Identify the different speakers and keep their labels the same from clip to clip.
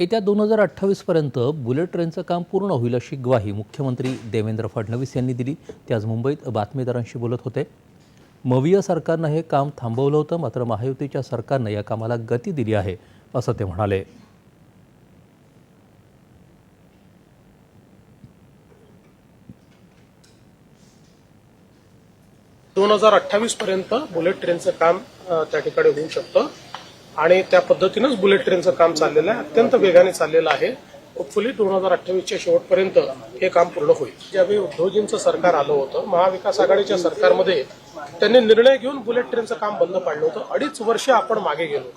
Speaker 1: येत्या दोन हजार अठ्ठावीसपर्यंत बुलेट ट्रेनचं काम पूर्ण होईल अशी ग्वाही मुख्यमंत्री देवेंद्र फडणवीस यांनी दिली. ते आज मुंबईत बातमीदारांशी बोलत होते. मविया सरकारनं हे काम थांबवलं होतं मात्र महायुतीच्या सरकारनं या कामाला गती दिली आहे असं ते म्हणाले.
Speaker 2: दोन हजार अठ्ठावीस पर्यंत बुलेट ट्रेनचं काम त्या ठिकाणी होऊ शकतं. आणि त्या पद्धतीनंच बुलेट ट्रेनचं काम चाललेलं आहे. अत्यंत वेगाने चाललेलं आहे. होपफुली दोन हजार अठ्ठावीसच्या शेवटपर्यंत हे काम पूर्ण होईल. ज्यावेळी उद्धवजींचं सरकार आलं होतं महाविकास आघाडीच्या सरकारमध्ये त्यांनी निर्णय घेऊन बुलेट ट्रेनचं काम बंद पाडलं होतं. अडीच वर्ष आपण मागे गेलो.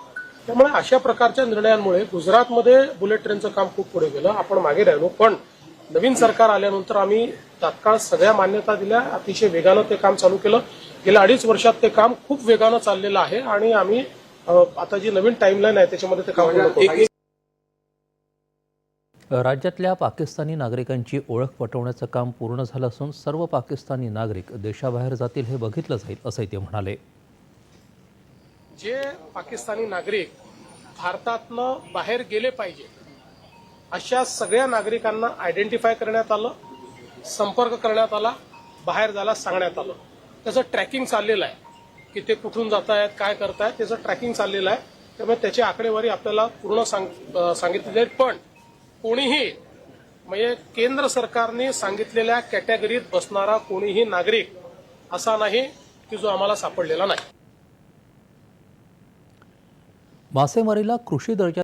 Speaker 2: त्यामुळे अशा प्रकारच्या निर्णयांमुळे गुजरातमध्ये बुलेट ट्रेनचं काम खूप पुढे गेलं. आपण मागे राहिलो. पण नवीन सरकार आल्यानंतर आम्ही तात्काळ सगळ्या मान्यता दिल्या. अतिशय वेगानं ते काम चालू केलं. गेल्या अडीच वर्षात ते काम खूप वेगानं चाललेलं आहे आणि आम्ही आता जी नवीन टाइमलाईन आहे त्याच्यामध्ये ते काम.
Speaker 1: राज्यातल्या पाकिस्तानी नागरिकांची ओळख पटवण्याचं काम पूर्ण झालं असून सर्व पाकिस्तानी नागरिक देशाबाहेर जातील हे बघितलं जाईल असंही ते म्हणाले.
Speaker 2: जे पाकिस्तानी नागरिक भारतातनं बाहेर गेले पाहिजे अशा सगळ्या नागरिकांना आयडेंटिफाय करण्यात आलं संपर्क करण्यात आला बाहेर जायला सांगण्यात आलं. त्याचं ट्रॅकिंग चाललेलं आहे. की ते कुठून जात आहेत काय करतायत त्याचं ट्रॅकिंग चाललेलं आहे. त्यामुळे त्याची आकडेवारी आपल्याला पूर्ण सांग अं, सांगितली जाईल पण कोणीही म्हणजे केंद्र सरकारने सांगितलेल्या कॅटेगरीत बसणारा कोणीही नागरिक असा नाही की जो आम्हाला सापडलेला नाही.
Speaker 1: मासेमारीला कृषी दर्जा